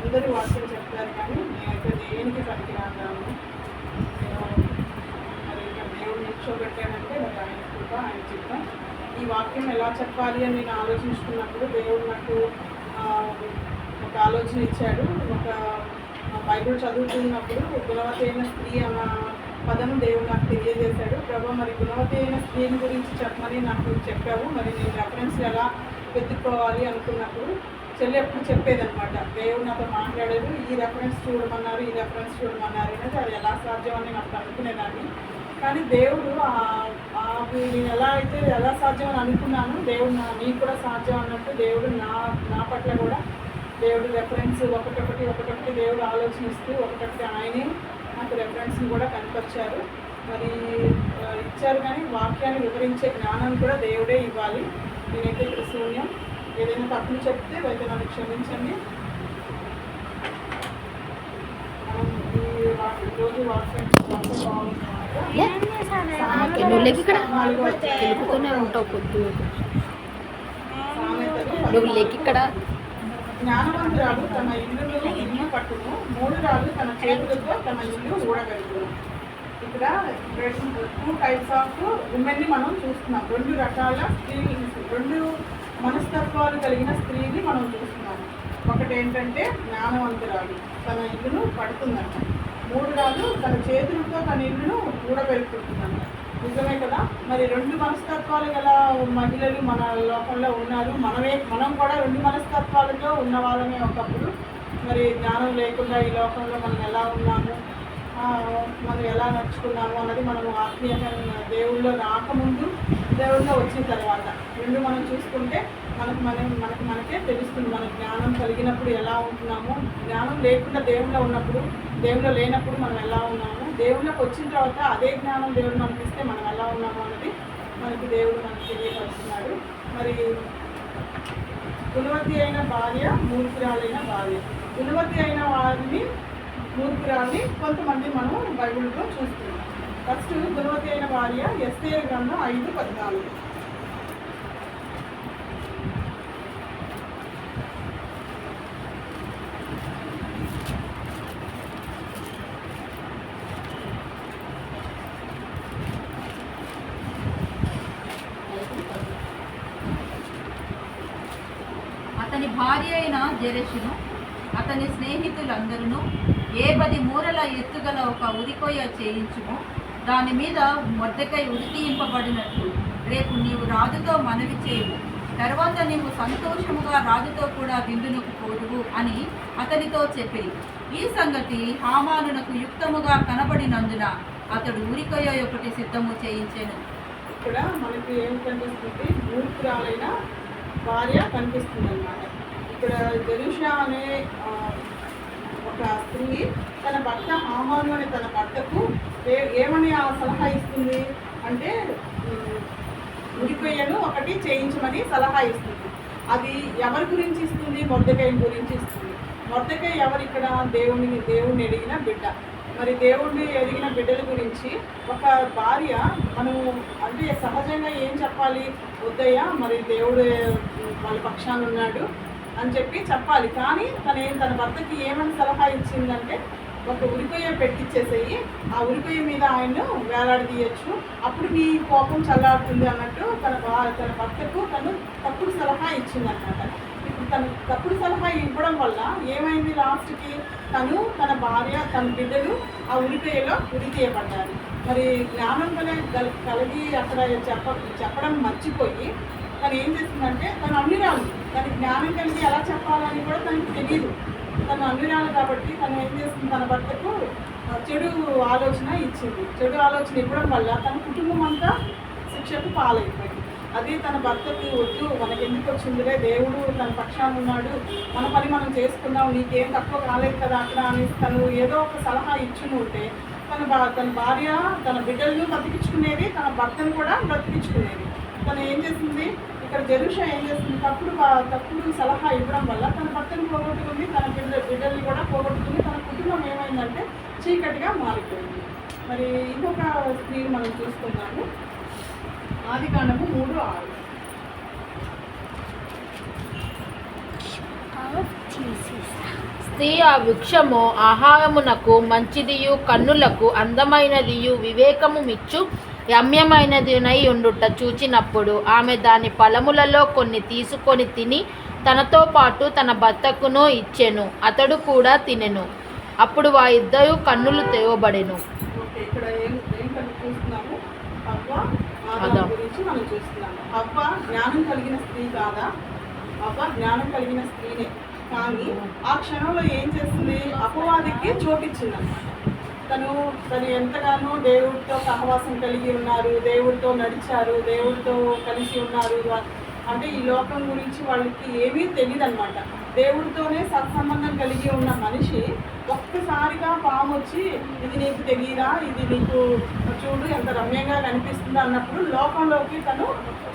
అందరూ వాక్యం చెప్తారు కానీ నేనైతే దేనికి పనికిరాను? నేను మరి ఇక్కడ దేవుడు నిల్చోబెట్టానంటే మరి ఆయన కృప ఆయన చిత్తం. ఈ వాక్యం ఎలా చెప్పాలి అని నేను ఆలోచించుకున్నప్పుడు దేవుడు నాకు ఒక ఆలోచన ఇచ్చాడు. ఒక ఆ, బైబిల్ చదువుతున్నప్పుడు గుణవతి అయిన స్త్రీ అన్న పదం దేవుడు నాకు తెలియజేశాడు. ప్రభా మరి గుణవతి అయిన స్త్రీని గురించి చెప్పమని నాకు చెప్పావు. మరి నేను రెఫరెన్స్ ఎలా వెతుక్కోవాలి అనుకున్నప్పుడు చెల్లి ఎప్పుడు చెప్పేదనమాట దేవుడు నాతో మాట్లాడారు ఈ రెఫరెన్స్ చూడమన్నారు ఈ రెఫరెన్స్ చూడమన్నారు అనేది అది ఎలా సాధ్యం అని నాకు అనుకునేదాన్ని. కానీ దేవుడు అవి నేను ఎలా అయితే ఎలా సాధ్యం అని అనుకున్నాను దేవుడు నా నీకు కూడా సాధ్యం అన్నట్టు దేవుడు నా నా పట్ల కూడా దేవుడు రెఫరెన్స్ ఒకటొకటి ఒకటొకటి దేవుడు ఆలోచనిస్తూ ఒకటొకటి ఆయనే నాకు రెఫరెన్స్ని కూడా కనపరిచారు. మరి ఇచ్చారు కానీ వాక్యాన్ని వివరించే జ్ఞానం కూడా దేవుడే ఇవ్వాలి. నేనైతే ఇక్కడ శూన్యం. ఏదైనా తప్పులు చెప్తే అయితే నన్ను క్షమించండి. మనం ఈ వాక్- రోజు వాక్యం వాక్యం బాగుంటుంది నువ్వు లెక్క ఇక్కడ తెలుపుతూనే ఉంటావు పొద్దు నువ్వు లెక్క ఇక్కడ జ్ఞానవంతురాలు తన ఇల్లును ఇల్లు పట్టును మూడు రాళ్ళు తన చేతులతో తన ఇల్లు ఊడగలుగును ఇక్కడ టూ టైప్స్ ఆఫ్ ఉమెన్ని మనం చూస్తున్నాం. రెండు రకాల స్త్రీలు రెండు మనస్తత్వాలు కలిగిన స్త్రీని మనం చూస్తున్నాం ఒకటి ఏంటంటే జ్ఞానవంతురాలు తన ఇల్లును పడుతుందంట. మూడు రాళ్ళు తన చేతులతో తన ఇల్లును ఊడబెరుకుంటుందంట నిజమే కదా? మరి రెండు మనస్తత్వాలు గల మహిళలు మన లోకంలో ఉన్నారు. మనమే మనం కూడా రెండు మనస్తత్వాలతో ఉన్న వాళ్ళమే ఒకప్పుడు. మరి జ్ఞానం లేకుండా ఈ లోకంలో మనం ఎలా ఉన్నాము? మనం ఎలా నడుచుకున్నాము అన్నది మనం ఆత్మీయంగా దేవుళ్ళో రాకముందు దేవుళ్ళో వచ్చిన తర్వాత రెండు మనం చూసుకుంటే మనకు మనం మనకు మనకే తెలుస్తుంది మన జ్ఞానం కలిగినప్పుడు ఎలా ఉంటున్నాము. జ్ఞానం లేకుండా దేవుళ్ళో ఉన్నప్పుడు దేవుళ్ళో లేనప్పుడు మనం ఎలా ఉన్నాము? దేవుళ్ళకి వచ్చిన తర్వాత అదే జ్ఞానం దేవుడు మనకి ఇస్తే మనం ఎలా ఉన్నాము అన్నది మనకి దేవుడు మనకి తెలియపరుస్తున్నాడు. మరి గుణవతి అయిన భార్య మూర్ఖురాలైన భార్య. గుణవతి అయిన వారిని మూర్ఖురాల్ని కొంతమంది మనం బైబిల్లో చూస్తున్నాం. ఫస్ట్ గుణవతి భార్య ఎస్తే గ్రంథం ఐదు పద్నాలుగు. అతని భార్య అయిన జెరెషును అతని స్నేహితులందరూ ఏ పది మూరల ఎత్తుగల ఒక ఉరికొయ్య చేయించుము. దాని మీద మొద్దకై ఉరితీయింపబడినట్లు రేపు నీవు రాజుతో మనవి చేయవు. తర్వాత నీవు సంతోషముగా రాజుతో కూడా విందునకు పోదువు అని అతనితో చెప్పింది ఈ సంగతి హామానునకు యుక్తముగా కనబడినందున అతడు ఉరికొయ్య ఒకటి సిద్ధము చేయించాను. ఇక్కడ మనకి ఏం కనిపిస్తుంది? మూర్ఖురాలైన భార్య కనిపిస్తుంది అనమాట ఇక్కడ జరుషా అనే ఒక స్త్రీ తన భర్త హామాను అనే తన భర్తకు ఏ ఏమని ఆ సలహా ఇస్తుంది? అంటే ఉమ్, ఉరికొయ్యను ఒకటి చేయించమని సలహా ఇస్తుంది. అది ఎవరి గురించి ఇస్తుంది? మొద్దకాయ గురించి ఇస్తుంది. మొద్దకాయ ఎవరు ఇక్కడ? దేవుని దేవుణ్ణి ఎడిగిన బిడ్డ. మరి దేవుణ్ణి ఎదిగిన బిడ్డల గురించి ఒక భార్య మనం అంటే సహజంగా ఏం చెప్పాలి? వద్దయ్యా మరి దేవుడు వాళ్ళ పక్షాన ఉన్నాడు. అని చెప్పి చెప్పాలి. కానీ తన తన భర్తకి ఏమని సలహా ఇచ్చిందంటే ఒక ఉరికొయ్య పెట్టించేసేయి ఆ ఉరికొయ్య మీద ఆయన్ను వేలాడదీయచ్చు. అప్పుడు నీ కోపం చల్లారుతుంది అన్నట్టు తన భా- తన భర్తకు తను తప్పుడు సలహా ఇచ్చిందన్నమాట ఇప్పుడు తను తప్పుడు సలహా ఇవ్వడం వల్ల ఏమైంది లాస్ట్కి? తను తన భార్య తన బిడ్డలు ఆ ఉరికొయ్యలో ఉరి తీయబడ్డారు మరి జ్ఞానం కల కలిగి అక్కడ చెప్ప చెప్పడం మర్చిపోయి తను ఏం చేసిందంటే తను అన్నిరాలు తన జ్ఞానం కలిగి ఎలా చెప్పాలని కూడా తనకు తెలియదు తను అన్నిరాలు కాబట్టి తను ఏం చేస్తుంది తన భర్తకు చెడు ఆలోచన ఇచ్చింది. చెడు ఆలోచన ఇవ్వడం వల్ల తన కుటుంబం అంతా శిక్షకు పాలైపోయింది. అది తన భర్తకి వద్దు మనకి ఎందుకు వచ్చిందిలే దేవుడు తన పక్షాన ఉన్నాడు మన పని మనం చేసుకుందాం నీకేం తక్కువ కాలేదు కదా అక్కడ అనేసి తను ఏదో ఒక సలహా ఇచ్చుని ఉంటే తన భా తన భార్య తన బిడ్డలను బ్రతికించుకునేది తన భర్తను కూడా బ్రతికించుకునేది. తను ఏం చేసింది ఇక్కడ జరుష ఏం చేస్తుంది? తప్పుడు తప్పుడు సలహా ఇవ్వడం వల్ల తన భర్తను పోగొట్టుకుంది తన బిడ్డ బిడ్డల్ని కూడా పోగొట్టుకుంది తన కుటుంబం ఏమైందంటే చీకటిగా మారిపోయింది. మరి ఇంకొక స్త్రీని మనం చూస్తున్నాము. ఆది కాండము మూడు ఆరు. స్త్రీ ఆ వృక్షము ఆహారమునకు మంచిదియు కన్నులకు అందమైనదియు వివేకము మిచ్చు రమ్యమైనదినై ఉండుట చూచినప్పుడు ఆమె దాని ఫలములలో కొన్ని తీసుకొని తిని తనతో పాటు తన భర్తకును ఇచ్చెను. అతడు కూడా తినెను. అప్పుడు వారిద్దరూ కన్నులు తెవబడెను గురించి మనం చూస్తున్నాము జ్ఞానం కలిగిన స్త్రీ కాదా? జ్ఞానం కలిగిన స్త్రీనే. కానీ ఆ క్షణంలో ఏం చేస్తుంది? అపవాదికి చోటిచ్చింది తను తను ఎంతగానో దేవుడితో సహవాసం కలిగి ఉన్నారు దేవుడితో నడిచారు దేవుడితో కలిసి ఉన్నారు. అంటే ఈ లోకం గురించి వాళ్ళకి ఏమీ తెలియదు అనమాట దేవుడితోనే సత్సంబంధం కలిగి ఉన్న మనిషి ఒక్కసారిగా పాము వచ్చి ఇది నీకు తెలియదా ఇది నీకు చూడు ఎంత రమ్యంగా కనిపిస్తుంది అన్నప్పుడు లోకంలోకి తను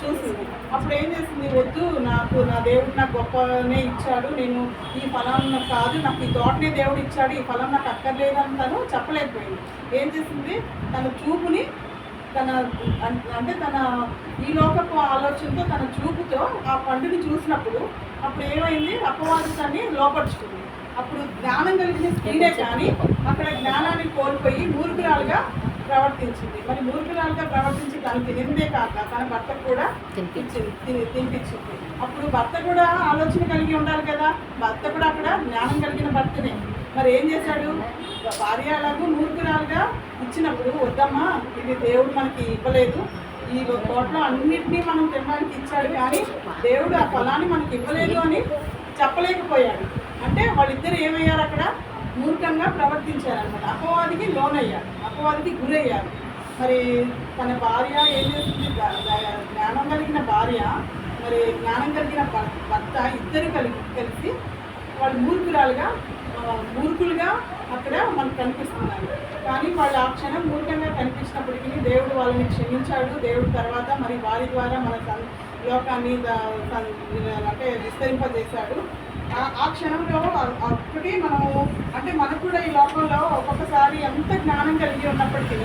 చూసింది. అప్పుడు ఏం చేసింది? వద్దు నాకు నా దేవుడు నాకు గొప్పనే ఇచ్చాడు. నేను ఈ ఫలం కాదు నాకు ఈ తోటనే దేవుడు ఇచ్చాడు. ఈ ఫలం నాకు అక్కర్లేదని తను చెప్పలేకపోయింది. ఏం చేసింది? తన చూపుని తన అంటే తన ఈ లోకపు ఆలోచనతో తన చూపుతో ఆ పండుని చూసినప్పుడు అప్పుడు ఏమైంది? అపవాది తన్ని లోపరుచుకుంది. అప్పుడు జ్ఞానం కలిగిన స్త్రీనే కానీ అక్కడ జ్ఞానాన్ని కోల్పోయి మూర్ఖురాలుగా ప్రవర్తించింది. మరి మూర్ఖురాలుగా ప్రవర్తించి తను తినిందే కాక తన భర్తకు కూడా తినిపించింది. తినిపించింది. అప్పుడు భర్త కూడా ఆలోచన కలిగి ఉండాలి కదా? భర్త కూడా అక్కడ జ్ఞానం కలిగిన భర్తనే. మరి ఏం చేశాడు? భార్యలకు మూర్ఖురాలుగా ఇచ్చినప్పుడు వద్దమ్మా ఇది దేవుడు మనకి ఇవ్వలేదు. ఈ తోటలో అన్నింటినీ మనం తినడానికి ఇచ్చాడు కానీ దేవుడు ఆ ఫలాన్ని మనకి ఇవ్వలేదు అని చెప్పలేకపోయాడు. అంటే వాళ్ళిద్దరు ఏమయ్యారు అక్కడ? మూర్ఖంగా ప్రవర్తించారనమాట అపవాదికి లోనయ్యారు. అపవాదికి గురయ్యారు. మరి తన భార్య ఏం చేస్తుంది? జ్ఞానం కలిగిన భార్య మరి జ్ఞానం కలిగిన భర్త ఇద్దరు కలిగి కలిసి వాళ్ళు మూర్ఖురాలుగా మూర్ఖులుగా అక్కడ మనకు కనిపిస్తున్నారు. కానీ వాళ్ళు ఆ క్షణం మూర్ఖంగా కనిపించినప్పటికీ దేవుడు వాళ్ళని క్షమించాడు. దేవుడు తర్వాత మరి వారి ద్వారా మన లోకాన్ని అంటే విస్తరింపజేశాడు. ఆ- క్షణంలో అ- అప్పటి మనము అంటే మనకు కూడా ఈ లోకంలో ఒక్కొక్కసారి ఎంత జ్ఞానం కలిగి ఉన్నప్పటికీ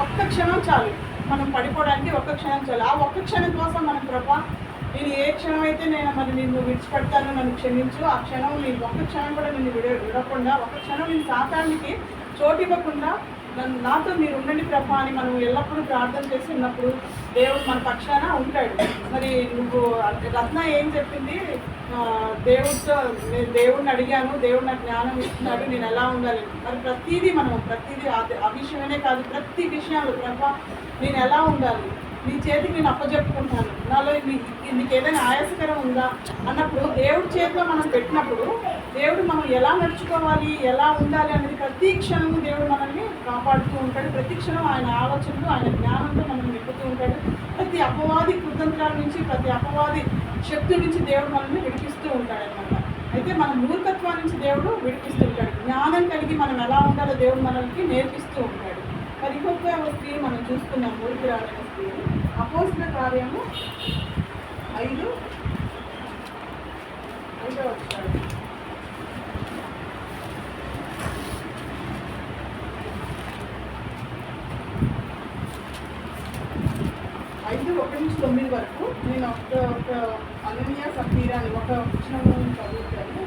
ఒక్క క్షణం చాలు. మనం పడిపోవడానికి ఒక్క క్షణం చాలు. ఆ ఒక్క క్షణం కోసం మనం ప్రభా నేను ఏ క్షణం అయితే నేను మరి నిన్ను విడిచిపెడతాను నన్ను క్షమించు ఆ క్షణం నేను ఒక్క క్షణం కూడా నిన్ను విడ విడకుండా ఒక్క క్షణం నేను సాతానికి చోటు ఇవ్వకుండా నన్ను నాతో మీరు ఉండండి ప్రభా అని మనం ఎల్లప్పుడూ ప్రార్థన చేసి ఉన్నప్పుడు దేవుడు మన పక్షాన ఉంటాడు. మరి నువ్వు రత్న ఏం చెప్పింది? దేవుడితో నేను దేవుడిని అడిగాను దేవుడు నాకు జ్ఞానం ఇస్తున్నాడు నేను ఎలా ఉండాలి? మరి ప్రతిదీ మనం ప్రతిదీ ఆ- ఆ విషయమనే కాదు ప్రతి విషయాలు ప్రభా నేను ఎలా ఉండాలి? నీ చేతికి నేను అప్పచెప్పుకుంటాను నాలో నీకు ఏదైనా ఆయాసకరం ఉందా? అన్నప్పుడు దేవుడి చేతిలో మనం పెట్టినప్పుడు దేవుడు మనం ఎలా నడుచుకోవాలి ఎలా ఉండాలి అనేది ప్రతి క్షణము దేవుడు మనల్ని కాపాడుతూ ఉంటాడు. ప్రతి క్షణం ఆయన ఆలోచనలు ఆయన జ్ఞానంతో మనం నింపుతూ ఉంటాడు. ప్రతి అపవాది కుతంత్రాల నుంచి ప్రతి అపవాది శక్తి నుంచి దేవుడు మనల్ని విడిపిస్తూ ఉంటాడు అనమాట అయితే మన మూర్ఖత్వం నుంచి దేవుడు విడిపిస్తూ ఉంటాడు. జ్ఞానం కలిగి మనం ఎలా ఉండాలో దేవుడు మనల్ని నేర్పిస్తూ ఉంటాడు. మరి ఇంకొక స్త్రీ మనం చూస్తున్నాం మూర్ఖురాలైన స్త్రీ. అపోసిన కార్యము ఐదు ఐదో వచ్చారు ఐదు ఒకటి నుంచి తొమ్మిది వరకు నేను ఒక ఒక అననీయ సఫీరా అని ఒక వచనం చదువుతాను.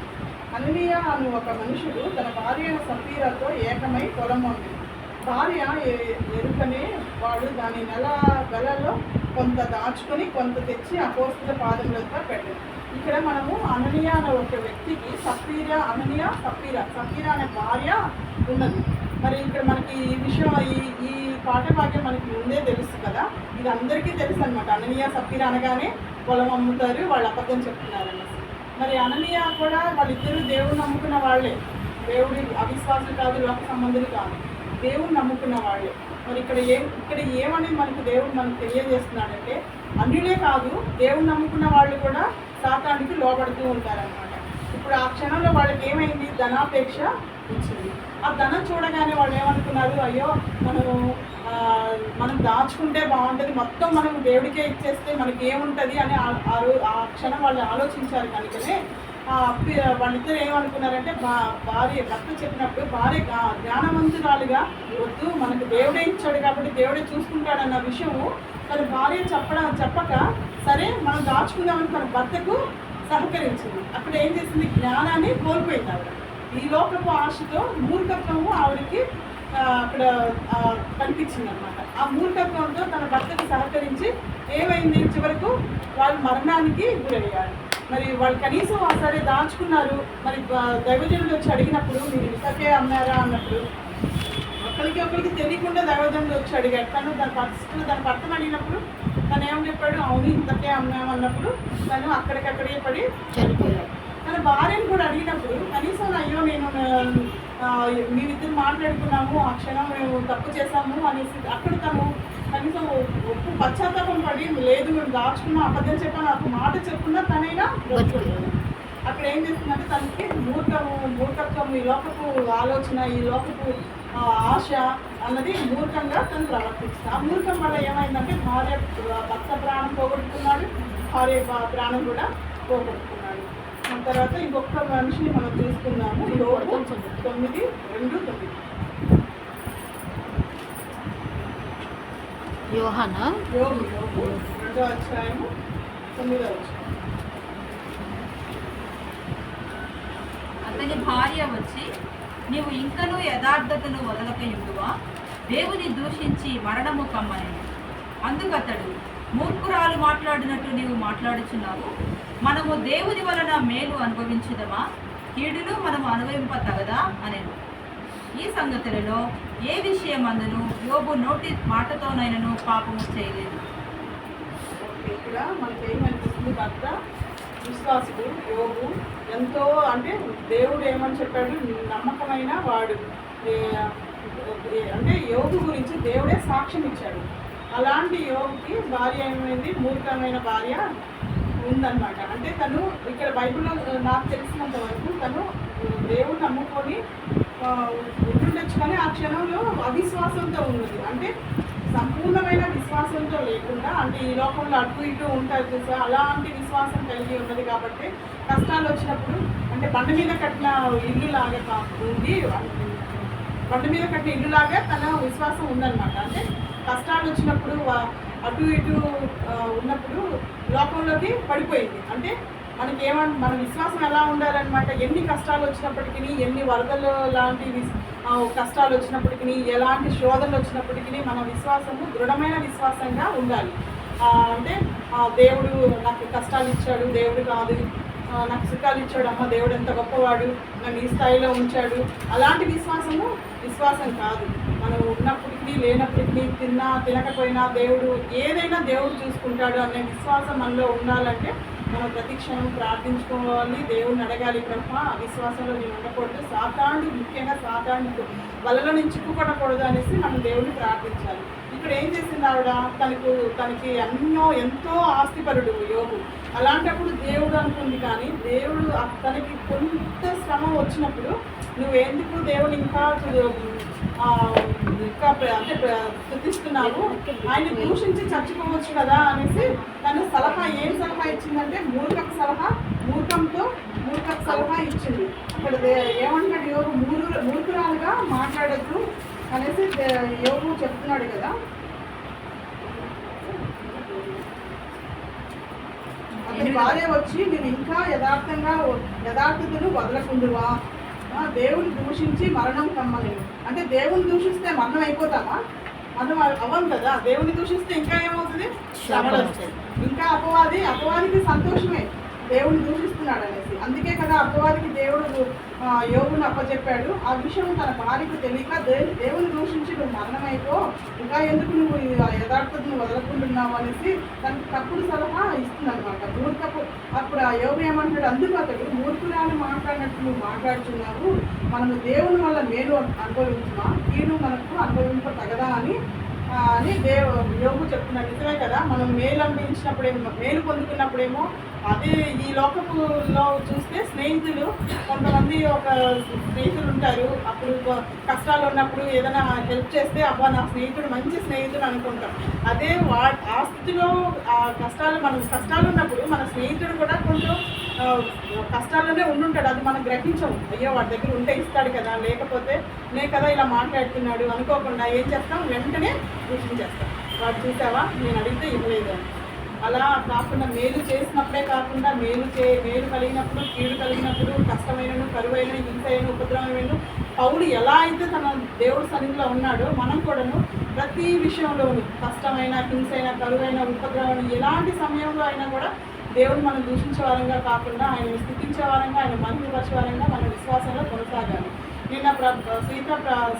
అననీయ అని ఒక మనుషుడు తన భార్య అయిన సఫీరాతో ఏకమై పొలం ఉంది భార్య ఎరుకనే వాడు దాని నెల వెలలో కొంత దాచుకొని కొంత తెచ్చి అపోస్తుల పాదములతో పెట్టాడు. ఇక్కడ మనము అననీయ అనే ఒక వ్యక్తికి సఫీర అననీయ సఫీర సఫీర అనే భార్య ఉన్నది. మరి ఇక్కడ మనకి ఈ విషయం ఈ ఈ పాఠభాగ్యం మనకి ముందే తెలుసు కదా. ఇది అందరికీ తెలుసు అనమాట అననీయ సఫీర అనగానే పొలం అమ్ముతారు వాళ్ళు అబద్ధం చెప్తున్నారు అనేసి మరి అననీయ కూడా వాళ్ళిద్దరూ దేవుడు నమ్ముకున్న వాళ్ళే. దేవుడి అవిశ్వాసులు కాదు లోక సంబంధులు కాదు. దేవుడు నమ్ముకున్న వాళ్ళు. మరి ఇక్కడ ఏం ఇక్కడ ఏమని మనకు దేవుడు మనకు తెలియజేస్తున్నాడంటే అన్యులే కాదు దేవుడు నమ్ముకున్న వాళ్ళు కూడా సాతానికి లోబడుతూ ఉంటారనమాట ఇప్పుడు ఆ క్షణంలో వాళ్ళకి ఏమైంది? ధనాపేక్ష వచ్చింది. ఆ ధనం చూడగానే వాళ్ళు ఏమనుకున్నారు? అయ్యో మనము మనం దాచుకుంటే బాగుంటుంది మొత్తం మనం దేవుడికే ఇచ్చేస్తే మనకి ఏముంటుంది అని ఆ- ఆ క్షణం వాళ్ళు ఆలోచించారు కనుకనే వాళ్ళిద్దరు ఏమనుకున్నారంటే బా భార్య భర్త చెప్పినప్పుడు భార్య జ్ఞానవంతురాలుగా వద్దు మనకు దేవుడే ఇచ్చాడు కాబట్టి దేవుడే చూసుకుంటాడన్న విషయము తన భార్య చెప్పడం చెప్పక సరే మనం దాచుకుందామని తన భర్తకు సహకరించింది. అక్కడ ఏం చేసింది? జ్ఞానాన్ని కోల్పోయింది ఆవిడ. ఈ లోకపు ఆశతో మూర్ఖత్వము ఆవిడకి అక్కడ కనిపించింది అనమాట ఆ మూర్ఖత్వంతో తన భర్తకు సహకరించి ఏమైంది? చివరకు వాళ్ళు మరణానికి గురయ్యారు. మరి వాళ్ళు కనీసం ఒకసారి సరే దాచుకున్నారు. మరి ఆ, దైవజనుడు వచ్చి అడిగినప్పుడు మీరు ఇంతకే అమ్మారా అన్నప్పుడు ఒకరికి ఒకరికి తెలియకుండా దైవజనుడు వచ్చి అడిగాడు తను దాని ఫస్ట్ దాని భర్తను అడిగినప్పుడు తను ఏం చెప్పాడు? అవును ఇంతకే అమ్మాము అన్నప్పుడు తను అక్కడికక్కడే పడి చనిపోయారు తన భార్యను కూడా అడిగినప్పుడు కనీసం అయ్యో నేను మీ మేమిద్దరు మాట్లాడుకున్నాము ఆ క్షణం మేము తప్పు చేశాము అనేసి అక్కడ తను కనీసం ఒప్పు పశ్చాత్తాపం పడి లేదు మేము దాచుకున్నా అబద్ధం చెప్పాను నాకు మాట చెప్పుకున్నా తనైనా బ్రతుకుతుంది. అక్కడ ఏం చేస్తుందంటే తనకి మూర్ఖము మూర్ఖత్వం ఈ లోకపు ఆలోచన ఈ లోకపు ఆ, ఆశ అన్నది మూర్ఖంగా తను ప్రవర్తిస్తుంది. ఆ మూర్ఖం వల్ల ఏమైందంటే భార్య భర్త ప్రాణం పోగొట్టుకున్నాడు భార్య ప్రాణం కూడా పోగొట్టుకున్నాడు. ఆ తర్వాత ఇంకొక మనిషిని మనం తీసుకున్నాము. యోబు తొమ్మిది రెండు తొమ్మిది. యోహానా. అతని భార్య వచ్చి నీవు ఇంకనూ యథార్థతను వదలకయుండువా? దేవుని దూషించి మరణము కమ్మని అందుకతడు మూర్ఖురాలు మాట్లాడినట్టు నీవు మాట్లాడుచున్నావు? మనము దేవుని వలన మేలు అనుభవించుదమా? కీడును మనము అనుభవింపతగదా అనెను. ఈ సంగతులలో ఏ విషయం అందును యోబు నోటి మాటతోనైనను పాపము చేయలేదు. ఓకే, ఇక్కడ మనకి ఏమనిపిస్తుంది భర్త? విశ్వాసుడు యోగు ఎంతో అంటే దేవుడు ఏమని చెప్పాడు? నమ్మకమైన వాడు. అంటే యోగు గురించి దేవుడే సాక్ష్యం ఇచ్చాడు. అలాంటి యోగుకి భార్య ఏమైంది? మూర్ఖమైన భార్య ఉందన్నమాట. అంటే తను ఇక్కడ బైబిల్లో నాకు తెలిసినంత వరకు తను దేవుడు నమ్ముకొని ఉంటుండొచ్చు కానీ ఆ క్షణంలో అవిశ్వాసంతో ఉన్నది. అంటే సంపూర్ణమైన విశ్వాసంతో లేకుండా అంటే ఈ లోకంలో అటు ఇటు ఉంటారు చూసా అలాంటి విశ్వాసం కలిగి ఉన్నది కాబట్టి కష్టాలు వచ్చినప్పుడు అంటే బండ మీద కట్టిన ఇల్లు లాగా ఉండి ఉంది బండ మీద కట్టిన ఇల్లు లాగా తన విశ్వాసం ఉందన్నమాట. అంటే కష్టాలు వచ్చినప్పుడు అటు ఇటు ఉన్నప్పుడు లోకంలోకి పడిపోయింది. అంటే మనకి ఏమంట మన విశ్వాసం ఎలా ఉండాలన్నమాట? ఎన్ని కష్టాలు వచ్చినప్పటికీ ఎన్ని వరదలు లాంటి కష్టాలు వచ్చినప్పటికీ ఎలాంటి శోధనలు వచ్చినప్పటికీ మన విశ్వాసము దృఢమైన విశ్వాసంగా ఉండాలి. అంటే ఆ, దేవుడు నాకు కష్టాలు ఇచ్చాడు దేవుడు కాదు. నాకు సుఖాలు ఇచ్చాడు అమ్మ దేవుడు ఎంత గొప్పవాడు నన్ను ఈ స్థాయిలో ఉంచాడు. అలాంటి విశ్వాసము విశ్వాసం కాదు. మనం ఉన్నప్పటికీ లేనప్పటికీ తిన్నా తినకపోయినా దేవుడు ఏదైనా దేవుడు చూసుకుంటాడు అనే విశ్వాసం మనలో ఉండాలంటే మనం ప్రతి క్షణం ప్రార్థించుకోవాలి దేవుణ్ణి అడగాలి బ్రహ్మ విశ్వాసంలో నేను ఉండకూడదు. సాతాండు ముఖ్యంగా సాతాండు వలలో నుంచి చిక్కుపడకూడదు అనేసి మనం దేవుణ్ణి ప్రార్థించాలి. ఇక్కడ ఏం చేసింది ఆవిడ? తనకు తనకి ఎన్నో ఎంతో ఆస్తిపరుడు యోగు అలాంటప్పుడు దేవుడు అనుకుంది కానీ దేవుడు తనకి కొంత శ్రమ వచ్చినప్పుడు నువ్వెందుకు దేవుడు ఇంకా ఇంకా అంటే స్థుతిస్తున్నావు ఆయన దూషించి చచ్చిపోవచ్చు కదా అనేసి తను సలహా ఏం సలహా ఇచ్చిందంటే మూర్ఖపు సలహా మూర్ఖంతో మూర్ఖపు సలహా ఇచ్చింది. అక్కడ ఏమంటాడు యోగు? మూరు మూర్ఖురాలుగా మాట్లాడద్దు అనేసి యోగు చెప్తున్నాడు కదా. అతని భార్య వచ్చి నేను ఇంకా యథార్థంగా యథార్థతను వదలకుండువా? దేవుని దూషించి మరణం కమ్మలేను అంటే దేవుని దూషిస్తే మరణం అయిపోతామా? మనం అవ్వం కదా. దేవుని దూషిస్తే ఇంకా ఏమవుతుంది. ఇంకా అపవాది అపవాదికి సంతోషమే. దేవుని దూషిస్తున్నాడు అనేసి అందుకే కదా అప్పవారికి దేవుడు యోగుని అప్పచెప్పాడు. ఆ విషయం తన భార్యకు తెలియక దేవుని దూషించి నువ్వు మరణమైపో ఇంకా ఎందుకు నువ్వు యథార్థతను వదలకుంటున్నావు అనేసి తనకు తప్పుడు సలహా ఇస్తుంది అనమాట మూర్ఖపు అప్పుడు ఆ యోగు ఏమంటాడు అందుకు అతడు మూర్ఖురాలు మాట్లాడినట్టు నువ్వు మాట్లాడుతున్నావు మనము దేవుని వల్ల మేలు అనుభవించుమా? కీడు మనకు అనుభవింప తగదా అని అని దేవు యోగు చెప్తున్నాడు నిజమే కదా? మనం మేలు అందించినప్పుడేమో మేలు పొందుకున్నప్పుడేమో అదే ఈ లోకపులో చూస్తే స్నేహితులు కొంతమంది ఒక స్నేహితులు ఉంటారు అప్పుడు కష్టాలు ఉన్నప్పుడు ఏదైనా హెల్ప్ చేస్తే అబ్బా నా స్నేహితుడు మంచి స్నేహితుడు అనుకుంటాం. అదే వా ఆ స్థితిలో ఆ కష్టాలు మనం కష్టాలు ఉన్నప్పుడు మన స్నేహితుడు కూడా కొంచెం కష్టాల్లోనే ఉండుంటాడు. అది మనం గ్రహించము. అయ్యో వాడి దగ్గర ఉంటే ఇస్తాడు కదా. లేకపోతే నే కదా ఇలా మాట్లాడుతున్నాడు అనుకోకుండా ఏం చేస్తాం? వెంటనే దూషించేస్తాం వాడు చూసావా? నేను అడిగితే ఇవ్వలేదు అని. అలా కాకుండా మేలు చేసినప్పుడే కాకుండా మేలు చే మేలు కలిగినప్పుడు కీడు కలిగినప్పుడు కష్టమైనను కరువైన హింసైన ఉపద్రవమైన పౌలు ఎలా అయితే తన దేవుడి సన్నిధిలో ఉన్నాడో మనం కూడాను ప్రతి విషయంలోనూ కష్టమైన హింసైన కరువైన ఉపద్రవం ఎలాంటి సమయంలో అయినా కూడా దేవుడు మనం దూషించే వారంగా కాకుండా ఆయన స్థితించే వారంగా ఆయన మహిమపరిచే వారంగా మన విశ్వాసంలో కొనసాగాలి. నిన్న ప్ర సీత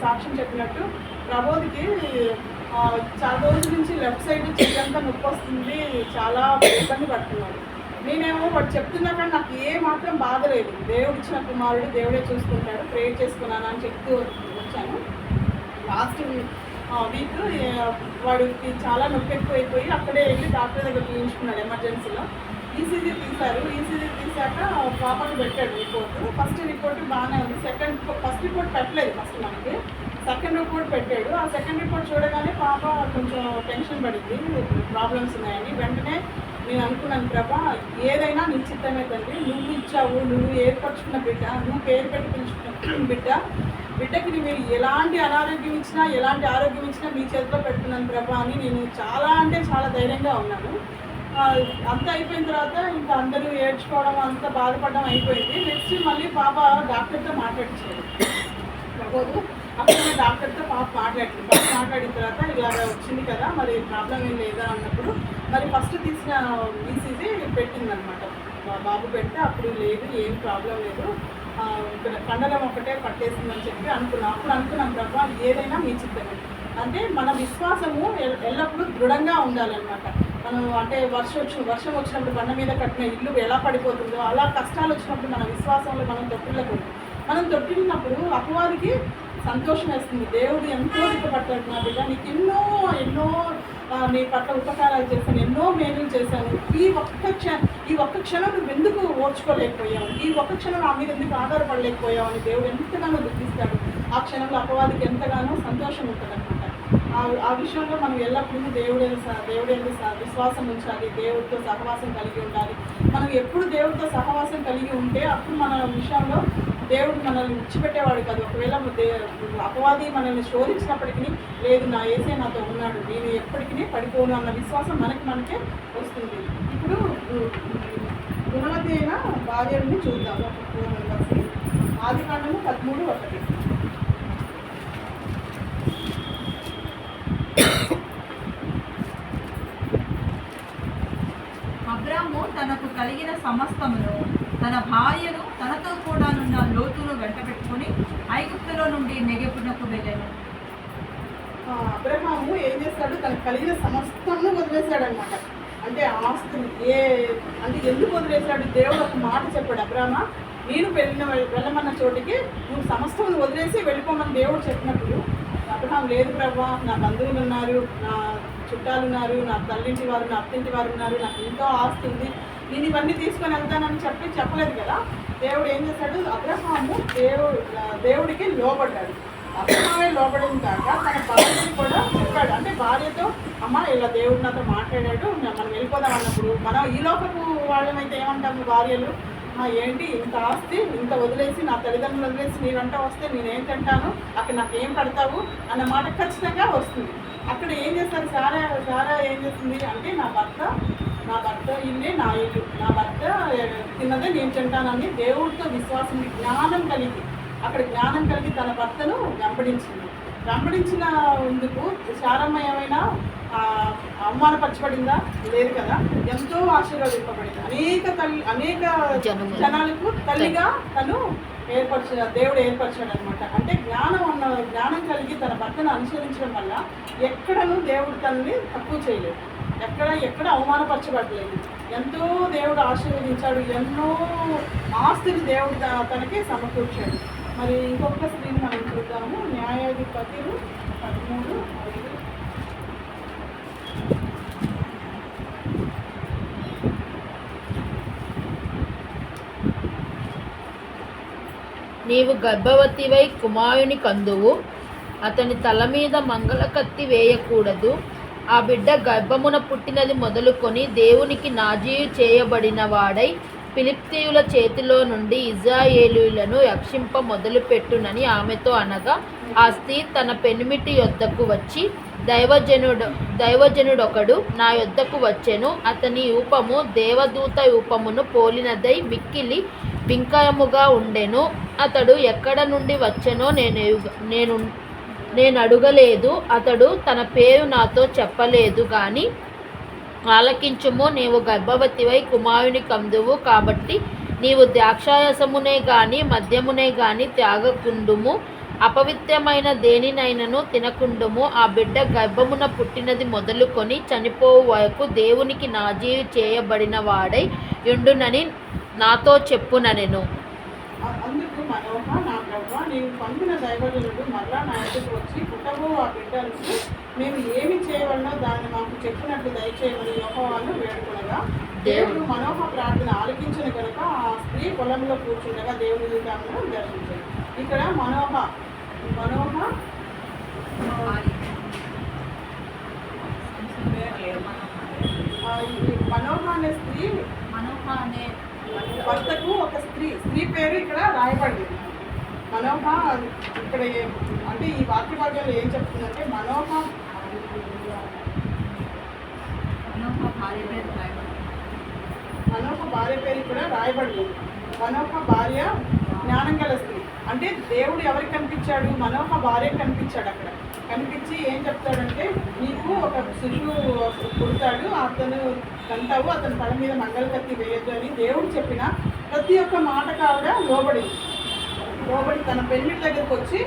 సాక్ష్యం చెప్పినట్టు ప్రబోధికి చాలా రోజుల నుంచి లెఫ్ట్ సైడ్ చెయ్యంతా నొప్పి వస్తుంది చాలా ఇబ్బంది పడుతున్నాడు నేనేమో వాడు చెప్తున్నా కానీ నాకు ఏ మాత్రం బాధ లేదు. దేవుడు ఇచ్చిన కుమారుడు దేవుడే చూసుకుంటాడు ప్రేర్ చేసుకున్నాను అని చెప్తూ వచ్చాను. లాస్ట్ వీక్ వాడికి చాలా నొప్పి ఎక్కువైపోయి అక్కడే వెళ్ళి డాక్టర్ దగ్గర చూపించుకున్నాడు ఎమర్జెన్సీలో. ఈసీజీ తీశారు. ఈసీజీ తీశాక పాపకు పెట్టాడు రిపోర్ట్ ఫస్ట్ రిపోర్ట్ బాగానే ఉంది. సెకండ్ ఫస్ట్ రిపోర్ట్ పెట్టలేదు ఫస్ట్ మనకి. సెకండ్ రిపోర్ట్ పెట్టాడు. ఆ సెకండ్ రిపోర్ట్ చూడగానే పాప కొంచెం టెన్షన్ పడింది. ప్రాబ్లమ్స్ ఉన్నాయని. వెంటనే నేను అనుకున్నాను ప్రభా ఏదైనా నిశ్చితమే తల్లి. నువ్వు ఇచ్చావు నువ్వు ఏర్పరచుకున్న బిడ్డ నువ్వు పేరు పెట్టి పిలుచుకున్న బిడ్డ. బిడ్డకి మీరు ఎలాంటి అనారోగ్యం ఇచ్చినా ఎలాంటి ఆరోగ్యం ఇచ్చినా మీ చేతిలో పెడుతున్నాను ప్రభా అని నేను చాలా అంటే చాలా ధైర్యంగా ఉన్నాను. అంతా అయిపోయిన తర్వాత ఇంకా అందరూ ఏడ్చుకోవడం అంత బాధపడడం అయిపోయింది. నెక్స్ట్ మళ్ళీ పాప డాక్టర్తో మాట్లాడించాడు ప్రబోధు అప్పుడు డాక్టర్తో పాప మాట్లాడింది. పాప మాట్లాడిన తర్వాత ఇలాగ వచ్చింది కదా మరి ప్రాబ్లం ఏం లేదా అన్నప్పుడు మరి ఫస్ట్ తీసిన ఈసీజీ పెట్టిందనమాట బాబు పెడితే అప్పుడు లేదు ఏం ప్రాబ్లం లేదు. కండలం ఒకటే పట్టేసిందని చెప్పి అనుకున్నాం. అప్పుడు అనుకున్నాం ప్రభా ఏదైనా మీ చిత్తమే. అంటే మన విశ్వాసము ఎల్లప్పుడూ దృఢంగా ఉండాలన్నమాట. మనం అంటే వర్షం వచ్చి వర్షం వచ్చినప్పుడు బండ మీద కట్టిన ఇల్లు ఎలా పడిపోతుందో అలా కష్టాలు వచ్చినప్పుడు మన విశ్వాసంలో మనం తొట్టిల్లకూడదు మనం తొట్టిల్లినప్పుడు అపవాదికి సంతోషం వేస్తుంది. దేవుడు ఎంతో దిక్కపడతాడు నా బిడ్డ నీకు ఎన్నో ఎన్నో నీ పట్ల ఉపకారాలు చేశాను ఎన్నో మేలు చేశాను. ఈ ఒక్క క్ష ఈ ఒక్క క్షణం నువ్వు ఎందుకు ఓర్చుకోలేకపోయావు? ఈ ఒక్క క్షణం నా మీద ఎందుకు ఆధారపడలేకపోయావు? అని దేవుడు ఎంతగానో దుఃఖిస్తాడు. ఆ క్షణంలో అపవాదికి ఎంతగానో సంతోషం ఉంటుంది ఆ ఆ విషయంలో మనం ఎల్లప్పుడూ దేవుడే దేవుడే విశ్వాసం ఉంచాలి దేవుడితో సహవాసం కలిగి ఉండాలి. మనం ఎప్పుడు దేవుడితో సహవాసం కలిగి ఉంటే అప్పుడు మన విషయంలో దేవుడు మనల్ని విడిచిపెట్టేవాడు కాదు. ఒకవేళ దే- అపవాది మనల్ని శోధించినప్పటికీ లేదు నా ఏసే నాతో ఉన్నాడు నేను ఎప్పటికీ పడిపోను అన్న విశ్వాసం మనకి మనకే వస్తుంది. ఇప్పుడు గుణవతి అయిన భార్యని చూద్దాం. ఒక ఫోర్ ఆది కాండము పదమూడు ఒకటి అబ్రాము తనకు కలిగిన సమస్తమును తన భార్యను తనతో కూడానున్న లోతును వెంట పెట్టుకుని ఐగుప్తులో నుండి నెగెపునకు వెళ్ళాను. అబ్రహాము ఏం చేస్తాడు? తనకు కలిగిన సమస్తాన్ని వదిలేశాడు అనమాట అంటే ఆస్తులు ఏ అంటే ఎందుకు వదిలేశాడు? దేవుడు ఒక మాట చెప్పాడు అబ్రహ్మ నేను వెళ్ళిన వెళ్ళమన్న చోటికి నువ్వు సమస్తం వదిలేసి వెళ్ళిపోమని దేవుడు చెప్పినప్పుడు అబ్రహాం లేదు ప్రభా నా బంధువులు ఉన్నారు నా చుట్టాలు ఉన్నారు నా తల్లింటి వారు నా అత్తింటి వారు ఉన్నారు నాకు ఎంతో ఆస్తి ఉంది. నేను ఇవన్నీ తీసుకొని వెళ్తానని చెప్పి చెప్పలేదు కదా. దేవుడు ఏం చేశాడు? అబ్రహాము దేవుడు దేవుడికి లోబడ్డాడు. అబ్రహామే లోబడిన కాక తన భార్యకి కూడా చెప్పాడు. అంటే భార్యతో అమ్మ ఇలా దేవుడు నాతో మాట్లాడాడు మనం వెళ్ళిపోదాం అన్నప్పుడు మనం ఈ లోకపు వాళ్ళమైతే ఏమంటాము భార్యలు? ఏంటి ఇంత ఆస్తి? ఇంత వదిలేసి నా తల్లిదండ్రులు వదిలేసి నీ వస్తే నేనేం తింటాను? అక్కడ నాకు ఏం పడతావు అన్న మాట ఖచ్చితంగా వస్తుంది. అక్కడ ఏం చేస్తారు? సారా సారా ఏం చేస్తుంది? అంటే నా భర్త నా భర్త ఇల్లే నా ఇల్లు నా భర్త తిన్నదే నేను తింటానని దేవుడితో విశ్వాసం జ్ఞానం కలిగి అక్కడ జ్ఞానం కలిగి తన భర్తను వెంబడించింది. వెంబడించిన ఇందుకు శారమ్మ ఏమైనా అవమానపరచబడిందా? లేదు కదా. ఎంతో ఆశీర్వదింపబడింది. అనేక తల్లి అనేక. జనాలకు తల్లిగా తను ఏర్పరచ దేవుడు ఏర్పరిచాడు అనమాట అంటే జ్ఞానం ఉన్న జ్ఞానం కలిగి తన భర్తను అనుసరించడం వల్ల ఎక్కడను దేవుడు తనని తక్కువ చేయలేదు. ఎక్కడ ఎక్కడ అవమానపరచబడలేదు. ఎంతో దేవుడు ఆశీర్వదించాడు ఎన్నో ఆస్తులు దేవుడు తనకి సమకూర్చాడు. మరి ఇంకొక స్త్రీని మనం చూద్దాము. న్యాయాధిపతులు పదమూడు ఐదు. నీవు గర్భవతివై కుమారుని కందువు అతని తల మీద మంగళ కత్తి వేయకూడదు. ఆ బిడ్డ గర్భమున పుట్టినది మొదలుకొని దేవునికి నాజీయు చేయబడిన వాడై ఫిలిప్తీయుల చేతిలో నుండి ఇజ్రాయేలులను రక్షింప మొదలుపెట్టునని ఆమెతో అనగా ఆ స్త్రీ తన పెనిమిటి యొద్దకు వచ్చి దైవజనుడు దైవజనుడొకడు నా యొద్దకు వచ్చెను. అతని ఊపము దేవదూత ఊపమును పోలినదై మిక్కిలి బింకయముగా ఉండెను. అతడు ఎక్కడ నుండి వచ్చెనో నేను నేను నేను అడగలేదు అతడు తన పేరు నాతో చెప్పలేదు కానీ ఆలకించుము. నీవు గర్భవతివై కుమారుని కందువు కాబట్టి నీవు ద్రాక్షాయసమునే గాని మద్యమునే గాని త్యాగకుండుము అపవిత్రమైన దేనినైనను తినకుండుము. ఆ బిడ్డ గర్భమున పుట్టినది మొదలుకొని చనిపోవు వరకు దేవునికి నాజీ చేయబడిన వాడై ఉండునని నాతో చెప్పుననెను. అ- అందుకు మనోహ నా ప్రభు నీవు పంపిన దైవజనుడు మరలా నా ఎదుకు వచ్చి పుట్టబో ఆ బిడ్డలకు మేము ఏమి చేయవలనో దాన్ని మాకు చెప్పినట్లు దయచేయమని యెహోవాను వేడుకొనగా దేవుడు మనోహ ప్రార్థన ఆలకించిన కనుక ఆ స్త్రీ పొలంలో కూర్చుండగా దేవుని దూతాలను దర్శించాడు ఇక్కడ మనోహ మనోహ మనోహ అనే స్త్రీ మనోహ అనే భర్తకు ఒక స్త్రీ స్త్రీ పేరు ఇక్కడ రాయబడింది. మనోహ ఇక్కడ ఏ- అంటే ఈ వాక్య భాగంలో ఏం చెప్తుందంటే మనోహ మనోహ భార్య పేరు. మనోహ భార్య పేరు కూడా రాయబడింది. మనోహ భార్య జ్ఞానం గల స్త్రీ. అంటే దేవుడు ఎవరికి కనిపించాడు? మనోహ భార్య కనిపించాడు అక్కడ. కనిపించి ఏం చెప్తాడంటే నీకు ఒక శిశువు పుడతాడు అతను కంటావు అతని తల మీద మంగళ కత్తి వేయద్దు అని దేవుడు చెప్పిన ప్రతి ఒక్క మాటకు ఆవిడ లోబడింది. లోబడి తన పెళ్ళిటి దగ్గరికి వచ్చి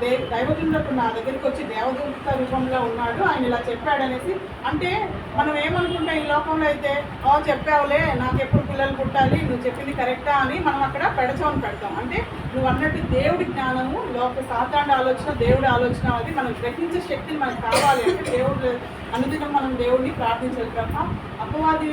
దే దైవజనులకు నా దగ్గరికి వచ్చి దేవదూత రూపంలో ఉన్నాడు. ఆయన ఇలా చెప్పాడు అనేసి అంటే మనం ఏమనుకుంటాం ఈ లోకంలో అయితే? ఓ చెప్పావులే నాకు ఎప్పుడు పిల్లలు పుట్టాలి నువ్వు చెప్పింది కరెక్టా అని మనం అక్కడ పెడచవని పెడతాం. అంటే నువ్వు అన్నట్టు దేవుడి జ్ఞానము లోక సాతాండ ఆలోచన దేవుడి ఆలోచన అది మనం గ్రహించే శక్తిని మనకు కావాలి. అంటే దేవుడు అనుదినం మనం దేవుడిని ప్రార్థించాలి తప్ప అపవాది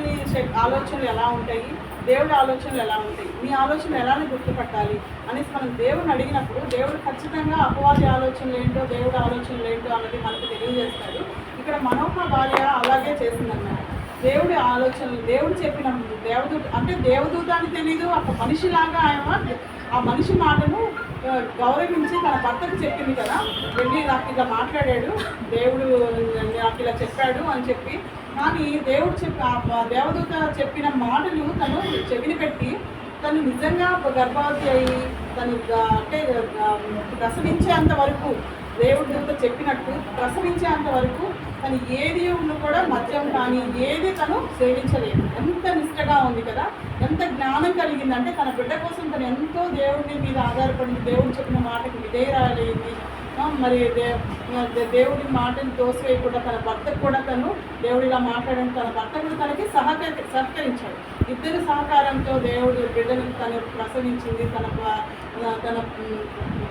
ఆలోచనలు ఎలా ఉంటాయి? దేవుడి ఆలోచనలు ఎలా ఉంటాయి? మీ ఆలోచనలు ఎలానే గుర్తుపట్టాలి? అనేసి మనం దేవుడిని అడిగినప్పుడు దేవుడు ఖచ్చితంగా అపవాది ఆలోచనలు ఏంటో దేవుడి ఆలోచనలు ఏంటో అన్నది మనకు తెలియజేస్తాడు. ఇక్కడ మనోహ భార్య అలాగే చేసిందన్నమాట. దేవుడి ఆలోచనలు దేవుడు చెప్పిన దేవదూత అంటే దేవదూత అని తెలీదు ఒక మనిషిలాగా ఆయన ఆ మనిషి మాటను గౌరవించి తన భర్తకు చెప్పింది కదా వెళ్ళి నాకు ఇలా మాట్లాడాడు దేవుడు నాకు ఇలా చెప్పాడు అని చెప్పి. కానీ దేవుడు చెప్పి ఆ దేవదూత చెప్పిన మాటలు తను చెవిని పెట్టి తను నిజంగా గర్భవతి అయ్యి తను అంటే ప్రసవించేంత వరకు దేవుడి దూత చెప్పినట్టు ప్రసవించేంత వరకు కానీ ఏది ఉన్న కూడా మద్యం కానీ ఏది తను సేవించలేదు. ఎంత నిష్ఠగా ఉంది కదా? ఎంత జ్ఞానం కలిగింది అంటే తన బిడ్డ కోసం తను ఎంతో దేవుడి మీద ఆధారపడింది. దేవుడు చెప్పిన మాటకి విధేయరాలేదు. మరి దే- దేవుడి మాటను తోసివేయకుండా తన భర్తకు కూడా తను దేవుడిలా మాట్లాడడం తన భర్త కూడా తనకి సహకరి సహకరించాడు. ఇద్దరు సహకారంతో దేవుడు బిడ్డను తను ప్రసవించింది. తన ప- తన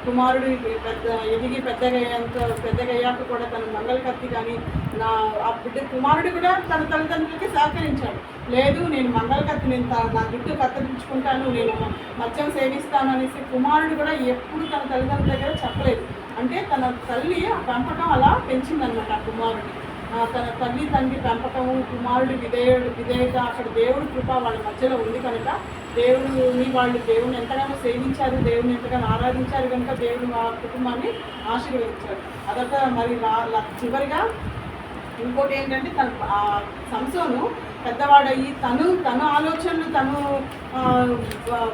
కుమారుడి కుమారుడు పెద్ద ఎదిగి పెద్దగయ్యంతో పెద్దగయ్యాక కూడా తన మంగళ కత్తి కానీ నా ఆ బిడ్డ కుమారుడు కూడా తన తల్లిదండ్రులకి సహకరించాడు. లేదు నేను మంగళ కత్తి నేను నా జుట్టు కత్తిరించుకుంటాను. నేను మద్యం సేవిస్తాను అనేసి కుమారుడు కూడా ఎప్పుడు తన తల్లిదండ్రుల దగ్గర చెప్పలేదు. అంటే తన తల్లి ఆ పెంపకం అలా పెంచిందనమాట ఆ కుమారుడిని. తన తల్లి తండ్రి పెంపకము కుమారుడి విధేయుడు విధేయత అక్కడ దేవుడి కృప వాళ్ళ మధ్యలో ఉంది కనుక దేవుడిని వాళ్ళు దేవుని ఎంతగానో సేవించారు దేవుని ఎంతగానో ఆరాధించారు కనుక దేవుడు మా కుటుంబాన్ని ఆశీర్వదించారు అదొక మరి చివరిగా ఇంకోటి ఏంటంటే తన ఆ సంసోను పెద్దవాడయ్యి తను తన ఆలోచనలు తను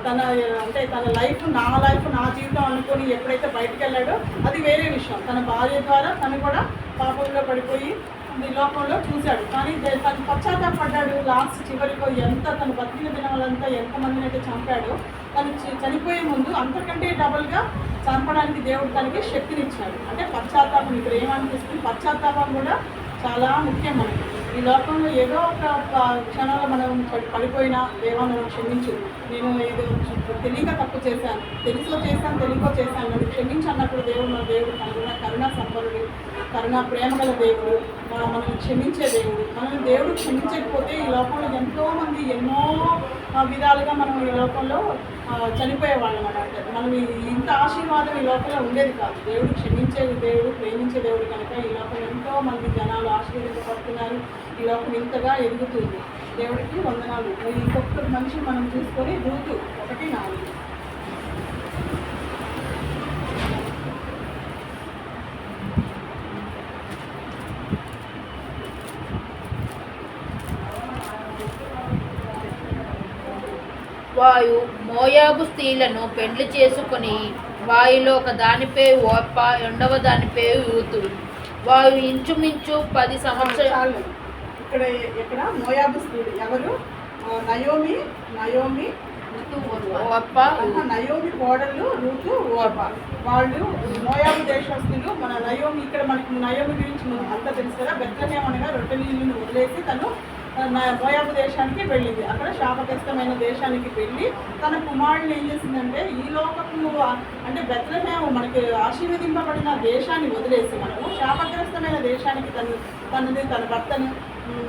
తన అంటే తన లైఫ్ నా లైఫ్ నా జీవితం అనుకొని ఎప్పుడైతే బయటకు వెళ్ళాడో అది వేరే విషయం. తన భార్య ద్వారా తను కూడా పాపంలో పడిపోయి ఈ లోకంలో చూశాడు. కానీ తను పశ్చాత్తాపడ్డాడు లాస్ట్ చివరిలో ఎంత తను బతికిన దినాలంతా ఎంతమందిని అయితే చంపాడో. తను చనిపోయే ముందు అంతకంటే డబుల్గా చంపడానికి దేవుడు తనకి శక్తినిచ్చాడు. అంటే పశ్చాత్తాపం ఇప్పుడు ఏమనిపిస్తుంది? పశ్చాత్తాపం కూడా చాలా ముఖ్యం మనకి. ఈ లోకంలో ఏదో ఒక క్షణంలో మనం పడిపోయినా దేవా మనం క్షమించు. నేను ఇది తెలియక తప్పు చేశాను. తెలుసో చేశాను తెలియకో చేశాను. నన్ను క్షమించు అన్నప్పుడు దేవుడు మన దేవుడు కరుణ కరుణ సంపన్నుడు కరుణ ప్రేమ గల దేవుడు మనం మనల్ని క్షమించే దేవుడు. మనల్ని దేవుడు క్షమించకపోతే ఈ లోకంలో ఎంతో మంది ఎన్నో విధాలుగా మనం ఈ లోకంలో చనిపోయేవాళ్ళం అన్నమాట. మనం ఇంత ఆశీర్వాదం ఈ లోకంలో ఉండేది కాదు. దేవుడు క్షమించే దేవుడు ప్రేమించే దేవుడు కనుక ఈ లోకం ఎంతో మంది జనాలు ఆశీర్వదించబడుతున్నారు. ఈ లోకం ఇంతగా ఎదుగుతుంది. దేవుడికి వందనాలు. ఇంకొక మనిషి మనం చూసుకొని రూతు ఒకటి నాలుగు. వాయు మోయాబు స్త్రీలను పెండ్లి చేసుకుని వాయులో ఒక దాని పేరు ఓర్ప రెండవ దాని పేరు రూతు వారు ఇంచుమించు పది సంవత్సరాలు ఇక్కడ ఇక్కడ మోయాబు స్త్రీలు. ఎవరు? Naomi Naomi. ఓర్ప. నయోమి కోడళ్ళు రూతు ఓర్ప. వాళ్ళు మోయాబు దేశస్తులు మన నయోమి ఇక్కడ మనకి నయోమి గురించి అంతా తెలుసు కదా. బెత్తలేం అనగా రొట్టె నీళ్ళని వదిలేసి తను మోయాబు దేశానికి వెళ్ళింది. అక్కడ శాపగ్రస్తమైన దేశానికి వెళ్ళి తన కుమారుడిని ఏం చేసిందంటే ఈ లోకపు అంటే బెత్తలహేమ మనకి ఆశీర్వదింపబడిన దేశాన్ని వదిలేసి మనము శాపగ్రస్తమైన దేశానికి తను తనది తన భర్తను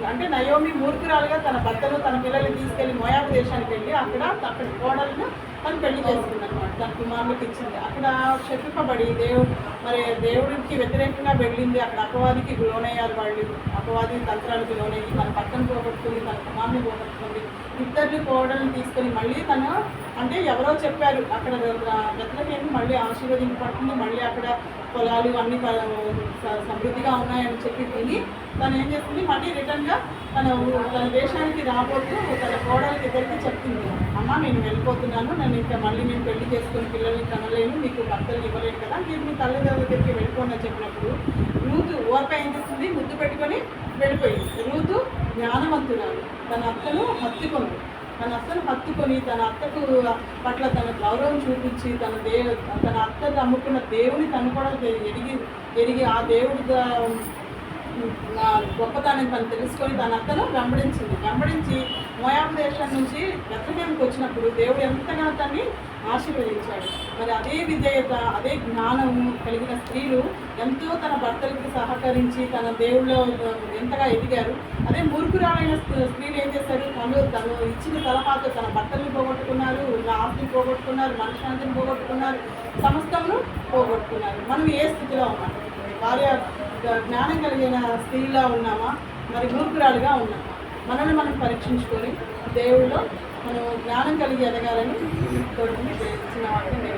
అంటే నయోమి మూర్ఖురాలుగా తన భర్తను తన పిల్లల్ని తీసుకెళ్ళి మోయాబు దేశానికి వెళ్ళి అక్కడ అక్కడ కోడలను తను పెళ్ళి చేసుకుంది అనమాట తన కుమారులకు ఇచ్చింది. అక్కడ శపింపబడి దేవుడు మరి దేవుడికి వ్యతిరేకంగా వెళ్ళింది. అక్కడ అపవాదికి లోనయ్యారు వాళ్ళు. అపవాది తంత్రాలకు లోనయ్యి తన పక్కన పోగొట్టుకుంది తన కుమారుని పోగొట్టుకుంది ఇద్దరిని పోవడం తీసుకొని మళ్ళీ తను అంటే ఎవరో చెప్పారు అక్కడ గతలకేమి మళ్ళీ ఆశీర్వదింపబడుతుంది. మళ్ళీ అక్కడ పొలాలు అన్ని సమృద్ధిగా ఉన్నాయని చెప్పి తిని తను ఏం చేస్తుంది? మళ్ళీ రిటర్న్గా తన ఊ- తన దేశానికి రాబోతూ తన కోడలకి ఇద్దరికి చెప్తుంది. అమ్మ నేను వెళ్ళిపోతున్నాను. నేను ఇంకా మళ్ళీ నేను పెళ్ళి చేసుకుని పిల్లల్ని కనలేను. మీకు భర్తలు ఇవ్వలేను కదా. మీరు మీ తల్లిదండ్రుల దగ్గరికి వెళ్ళిపోండి అని చెప్పినప్పుడు రూతు ఓర్పై ఏం చేస్తుంది ముద్దు పెట్టుకొని వెళ్ళిపోయింది. రూతు జ్ఞానవంతురాలు. తన అత్తను హత్తుకుంది. తన అత్తను హత్తుకొని తన అత్తకు పట్ల తన గౌరవం చూపించి తన దే తన అత్త నమ్ముకున్న దేవుని తను కూడా ఎరిగి ఎరిగి ఆ దేవుడి నా గొప్పతనం తను తెలుసుకొని తన అత్తను వెంబడించింది. వెంబడించి మోయాబు దేశం నుంచి బెత్తలేమికి వచ్చినప్పుడు దేవుడు ఎంతగానో తన్ని ఆశీర్వదించాడు. మరి అదే విధేయత అదే జ్ఞానము కలిగిన స్త్రీలు ఎంతో తన భర్తలకి సహకరించి తన దేవుళ్ళో ఎంతగా ఎదిగారు. అదే మూర్ఖురాలైన స్త్రీలు ఏం చేశారు? తను తను ఇచ్చిన సలహాతో తన భర్తల్ని పోగొట్టుకున్నారు ఆస్తిని పోగొట్టుకున్నారు మనశ్శాంతిని పోగొట్టుకున్నారు సమస్తమును పోగొట్టుకున్నారు. మనం ఏ స్థితిలో ఉన్నాం? భార్య జ్ఞానం కలిగిన స్త్రీలా ఉన్నామా? మరి మూర్ఖురాలుగా ఉన్నామా? మనల్ని మనం పరీక్షించుకొని దేవుళ్ళు మనం జ్ఞానం కలిగి ఎదగాలని కోరుకుని చిన్న వాటిని